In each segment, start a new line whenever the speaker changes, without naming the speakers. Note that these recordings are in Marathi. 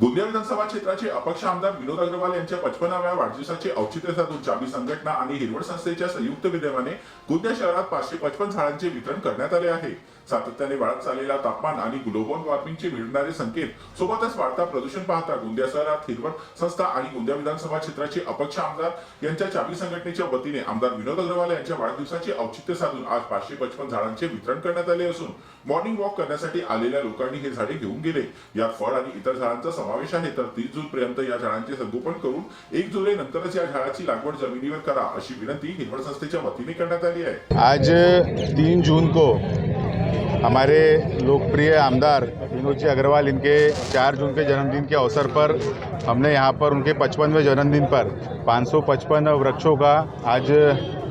गोंदिया विधानसभा क्षेत्राचे अपक्ष आमदार विनोद अग्रवाल यांच्या पचपनाव्या वाढदिवसाचे औचित्य साधून चाबी संघटना आणि हिरवळ संस्थेच्या संयुक्त विद्यमाने गोंदिया शहरात पाचशे पचपन झाडांचे वितरण करण्यात आले आहे. सातत्याने वाढत चाललेला तापमान आणि ग्लोबल वॉर्मिंगचे मिळणारे संकेत सोबतच वाढता प्रदूषण पाहता गोंदिया शहरात हिरवळ संस्था आणि गोंदिया विधानसभा क्षेत्राचे अपक्ष आमदार यांच्या चाबी संघटनेच्या वतीने आमदार विनोद अग्रवाल यांच्या वाढदिवसाचे औचित्य साधून आज पाचशे पचपन झाडांचे वितरण करण्यात आले असून मॉर्निंग वॉक करण्यासाठी आलेल्या लोकांनी हे झाडे घेऊन गेले. यात फळ आणि इतर झाडांचा समावेश आहे तर तीस जून पर्यंत या झाडांचे संगोपन करून एक जुलै नंतरच या झाडाची लागवड जमिनीवर करा अशी विनंती हिरवळ संस्थेच्या वतीने करण्यात आली आहे.
आज तीन जून को हमारे लोकप्रिय आमदार विनोद जी अग्रवाल, इनके चार जून के जन्मदिन के अवसर पर हमने यहाँ पर उनके पचपनवें जन्मदिन पर 555 वृक्षों का आज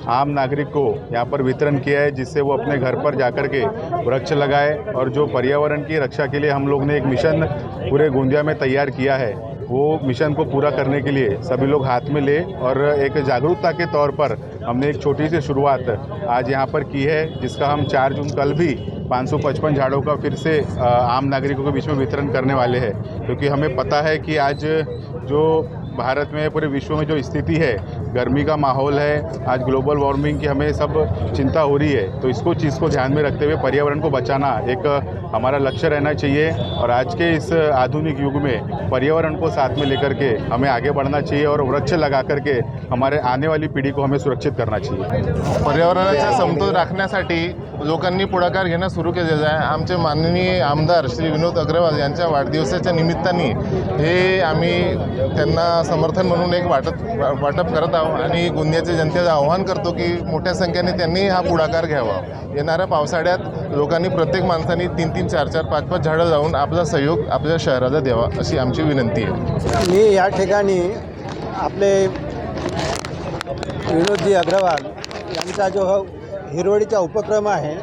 आम नागरिक को यहाँ पर वितरण किया है, जिससे वो अपने घर पर जाकर के वृक्ष लगाए और जो पर्यावरण की रक्षा के लिए हम लोग ने एक मिशन पूरे गोंदिया में तैयार किया है, वो मिशन को पूरा करने के लिए सभी लोग हाथ में ले और एक जागरूकता के तौर पर हमने एक छोटी सी शुरुआत आज यहाँ पर की है, जिसका हम चार जून कल भी 555 झाड़ों का फिर से आम नागरिकों के बीच में वितरण करने वाले हैं। क्योंकि हमें पता है कि आज जो भारत में पूरे विश्व में जो स्थिति है गर्मी का माहौल है आज ग्लोबल वार्मिंग की हमें सब चिंता हो रही है तो इसको चीज़ को ध्यान में रखते हुए पर्यावरण को बचाना एक हमारा लक्ष्य रहना चाहिए और आज के इस आधुनिक युग में पर्यावरण को साथ में लेकर के हमें आगे बढ़ना चाहिए और वृक्ष लगा करके हमारे आने वाली पीढ़ी को हमें सुरक्षित करना चाहिए।
पर्यावरणाचा समतोल राखण्यासाठी लोकांनी पुढाकार घेणं सुरू केलेलं आहे. आमचे माननीय आमदार श्री विनोद अग्रवाल यांच्या वाढदिवसाच्या निमित्ताने हे आम्ही त्यांना समर्थन म्हणून एक वाटप वाटप करत आहोत. आणि गोंदियाच्या जनतेचं आव्हान करतो की मोठ्या संख्येने त्यांनी हा पुढाकार घ्यावा. येणाऱ्या पावसाळ्यात लोकांनी प्रत्येक माणसाने तीन तीन चार चार पाच पाच झाडं लावून आपला सहयोग आपल्या शहराला द्यावा अशी आमची विनंती आहे.
मी या ठिकाणी आपले विनोदजी अग्रवाल यांचा जो हिरवळीचा उपक्रम आहे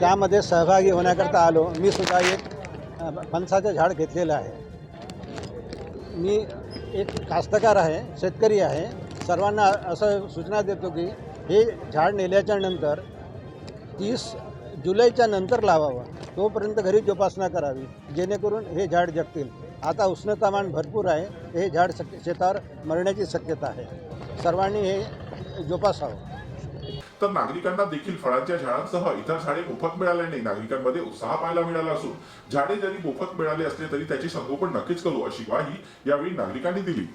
त्यामध्ये सहभागी होण्याकरता आलो. मी सुद्धा एक फणसाचं झाड घेतलेलं आहे. मी एक कास्तकार आहे शेतकरी आहे. सर्वांना असं सूचना देतो की हे झाड नेल्याच्या नंतर तीस जुलैच्या नंतर लावावं. तोपर्यंत घरी जोपासना करावी. जेणेकरून हे झाड जगतील. आता उष्णतामान भरपूर आहे. हे झाड शक शेतावर मरण्याची शक्यता आहे. सर्वांनी हे जोपासावं.
तर नागरिकांना देखील फळांच्या झाडांसह इतर झाडे मोफत मिळाल्याने नागरिकांमध्ये उत्साह पाहायला मिळाला असून झाडे जरी मोफत मिळाले असले तरी त्याचे संगोपन नक्कीच करू अशी ग्वाही यावेळी नागरिकांनी दिली.